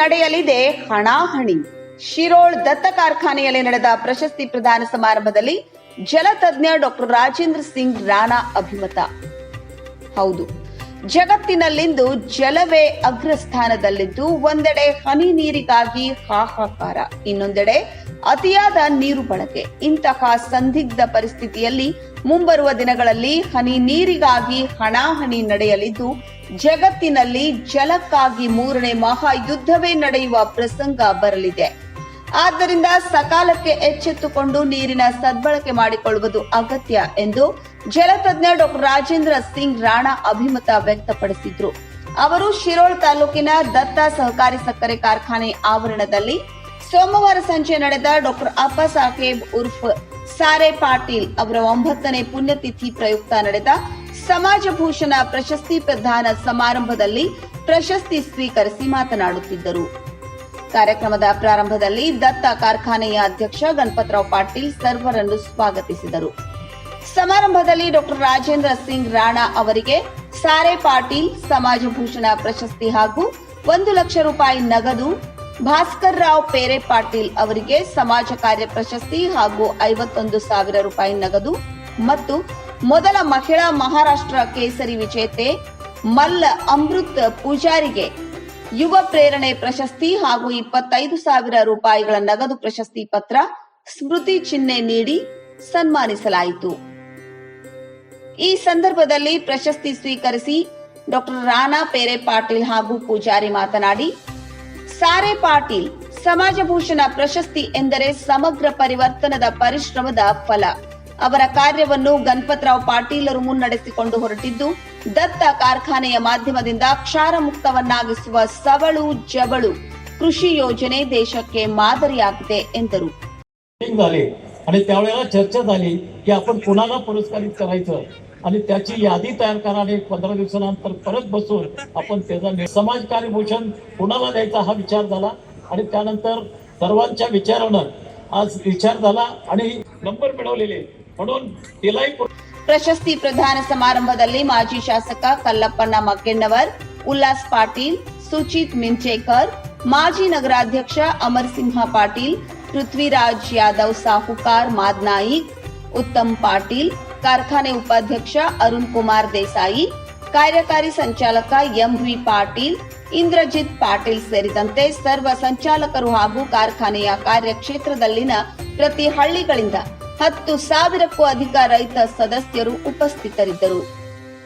ನಡೆಯಲಿದೆ ಹಣಾಹಣಿ. ಶಿರೋಳ್ ದತ್ತ ಕಾರ್ಖಾನೆಯಲ್ಲಿ ನಡೆದ ಪ್ರಶಸ್ತಿ ಪ್ರದಾನ ಸಮಾರಂಭದಲ್ಲಿ ಜಲತಜ್ಞ ಡಾಕ್ಟರ್ ರಾಜೇಂದ್ರ ಸಿಂಗ್ ರಾಣಾ ಅಭಿಮತ. ಹೌದು, ಜಗತ್ತಿನಲ್ಲಿಂದು ಜಲವೇ ಅಗ್ರಸ್ಥಾನದಲ್ಲಿದ್ದು ಒಂದೆಡೆ ಹನಿ ನೀರಿಗಾಗಿ ಹಾಹಾಕಾರ, ಇನ್ನೊಂದೆಡೆ ಅತಿಯಾದ ನೀರು ಬಳಕೆ. ಇಂತಹ ಸಂದಿಗ್ಧ ಪರಿಸ್ಥಿತಿಯಲ್ಲಿ ಮುಂಬರುವ ದಿನಗಳಲ್ಲಿ ಹನಿ ನೀರಿಗಾಗಿ ಹಣಾಹಣಿ ನಡೆಯಲಿದ್ದು, ಜಗತ್ತಿನಲ್ಲಿ ಜಲಕ್ಕಾಗಿ ಮೂರನೇ ಮಹಾಯುದ್ಧವೇ ನಡೆಯುವ ಪ್ರಸಂಗ ಬರಲಿದೆ. ಆದ್ದರಿಂದ ಸಕಾಲಕ್ಕೆ ಎಚ್ಚೆತ್ತುಕೊಂಡು ನೀರಿನ ಸದ್ಬಳಕೆ ಮಾಡಿಕೊಳ್ಳುವುದು ಅಗತ್ಯ ಎಂದು ಜಲತಜ್ಞ ಡಾಕ್ಟರ್ ರಾಜೇಂದ್ರ ಸಿಂಗ್ ರಾಣಾ ಅಭಿಮತ ವ್ಯಕ್ತಪಡಿಸಿದ್ರು. ಅವರು ಶಿರೋಳ್ ತಾಲೂಕಿನ ದತ್ತ ಸಹಕಾರಿ ಸಕ್ಕರೆ ಕಾರ್ಖಾನೆ ಆವರಣದಲ್ಲಿ ಸೋಮವಾರ ಸಂಜೆ ನಡೆದ ಡಾಕ್ಟರ್ ಅಪ್ಪ ಸಾಹೇಬ್ ಉರ್ಫ್ ಸಾರೆ ಪಾಟೀಲ್ ಅವರ ಒಂಬತ್ತನೇ ಪುಣ್ಯತಿಥಿ ಪ್ರಯುಕ್ತ ನಡೆದ ಸಮಾಜ ಭೂಷಣ ಪ್ರಶಸ್ತಿ ಪ್ರದಾನ ಸಮಾರಂಭದಲ್ಲಿ ಪ್ರಶಸ್ತಿ ಸ್ವೀಕರಿಸಿ ಮಾತನಾಡುತ್ತಿದ್ದರು. ಕಾರ್ಯಕ್ರಮದ ಪ್ರಾರಂಭದಲ್ಲಿ ದತ್ತ ಕಾರ್ಖಾನೆಯ ಅಧ್ಯಕ್ಷ ಗಣಪತರಾವ್ ಪಾಟೀಲ್ ಸರ್ವರನ್ನು ಸ್ವಾಗತಿಸಿದರು. ಸಮಾರಂಭದಲ್ಲಿ ಡಾಕ್ಟರ್ ರಾಜೇಂದ್ರ ಸಿಂಗ್ ರಾಣಾ ಅವರಿಗೆ ಸಾರೆ ಪಾಟೀಲ್, ಸಮಾಜ ಭೂಷಣ ಪ್ರಶಸ್ತಿ ಹಾಗೂ ಒಂದು ಲಕ್ಷ ರೂಪಾಯಿ ನಗದು ಭಾಸ್ಕರ್ ರಾವ್ ಪೇರೆ ಪಾಟೀಲ್ ಅವರಿಗೆ ಸಮಾಜ ಕಾರ್ಯ ಪ್ರಶಸ್ತಿ ಹಾಗೂ ಐವತ್ತೊಂದು ಸಾವಿರ ರೂಪಾಯಿ ನಗದು ಮತ್ತು ಮೊದಲ ಮಹಿಳಾ ಮಹಾರಾಷ್ಟ್ರ ಕೇಸರಿ ವಿಜೇತೆ ಮಲ್ಲ ಅಮೃತ್ ಪೂಜಾರಿಗೆ ಯುವ ಪ್ರೇರಣೆ ಪ್ರಶಸ್ತಿ ಹಾಗೂ ಇಪ್ಪತ್ತೈದು ಸಾವಿರ ರೂಪಾಯಿಗಳ ನಗದು ಪ್ರಶಸ್ತಿ ಪತ್ರ ಸ್ಮೃತಿ ಚಿಹ್ನೆ ನೀಡಿ ಸನ್ಮಾನಿಸಲಾಯಿತು. ಈ ಸಂದರ್ಭದಲ್ಲಿ ಪ್ರಶಸ್ತಿ ಸ್ವೀಕರಿಸಿ ಡಾಕ್ಟರ್ ರಾಣಾ ಪೇರೆ ಪಾಟೀಲ್ ಹಾಗೂ ಪೂಜಾರಿ ಮಾತನಾಡಿ ಸಾರೆ ಪಾಟೀಲ್ ಸಮಾಜ ಭೂಷಣ ಪ್ರಶಸ್ತಿ ಎಂದರೆ ಸಮಗ್ರ ಪರಿವರ್ತನದ ಪರಿಶ್ರಮದ ಫಲ ಅವರ ಕಾರ್ಯವನ್ನು ಗಣಪತರಾವ್ ಪಾಟೀಲರು ಮುನ್ನಡೆಸಿಕೊಂಡು ಹೊರಟಿದ್ದು ದತ್ತ ಕಾರ್ಖಾನೆಯ ಮಾಧ್ಯಮದಿಂದ ಕ್ಷಾರ ಮುಕ್ತವನ್ನಾಗಿಸುವ ಸವಳು ಜವಳು ಕೃಷಿ ಯೋಜನೆ ದೇಶಕ್ಕೆ ಮಾದರಿಯಾಗಿದೆ ಎಂದರು मीटिंग झाली आणि त्यावेळेला चर्चा झाली की आपण कुणाला पुरस्कारित करायचं आणि त्याची यादी तयार करा आणि पंधरा दिवसानंतर परत बसून आपण त्याचा नि- समाजकार्य भूषण कुणाला द्यायचा हा विचार झाला आणि त्यानंतर सर्वांच्या विचारानं आज विचार झाला आणि नंबर मिळवलेले म्हणून तिलाही पुर- ಪ್ರಶಸ್ತಿ ಪ್ರದಾನ ಸಮಾರಂಭದಲ್ಲಿ ಮಾಜಿ ಶಾಸಕ ಕಲ್ಲಪ್ಪಣ್ಣ ಮಗ್ಗೆಣ್ಣವರ್ ಉಲ್ಲಾಸ್ ಪಾಟೀಲ್ ಸುಚಿತ್ ಮಿಂಚೇಕರ್ ಮಾಜಿ ನಗರಾಧ್ಯಕ್ಷ ಅಮರ್ಸಿಂಹ ಪಾಟೀಲ್ ಪೃಥ್ವಿರಾಜ್ ಯಾದವ್ ಸಾಹುಕಾರ್ ಮಾದ್ನಾಯಿಕ್ ಉತ್ತಮ್ ಪಾಟೀಲ್ ಕಾರ್ಖಾನೆ ಉಪಾಧ್ಯಕ್ಷ ಅರುಣ್ ಕುಮಾರ್ ದೇಸಾಯಿ, ಕಾರ್ಯಕಾರಿ ಸಂಚಾಲಕ ಎಂವಿ ಪಾಟೀಲ್, ಇಂದ್ರಜಿತ್ ಪಾಟೀಲ್ ಸೇರಿದಂತೆ ಸರ್ವ ಸಂಚಾಲಕರು ಹಾಗೂ ಕಾರ್ಖಾನೆಯ ಕಾರ್ಯಕ್ಷೇತ್ರದಲ್ಲಿನ ಪ್ರತಿ ಹಳ್ಳಿಗಳಿಂದ ಹತ್ತು ಸಾವಿರಕ್ಕೂ ಅಧಿಕ ರೈತ ಸದಸ್ಯರು ಉಪಸ್ಥಿತರಿದ್ದರು.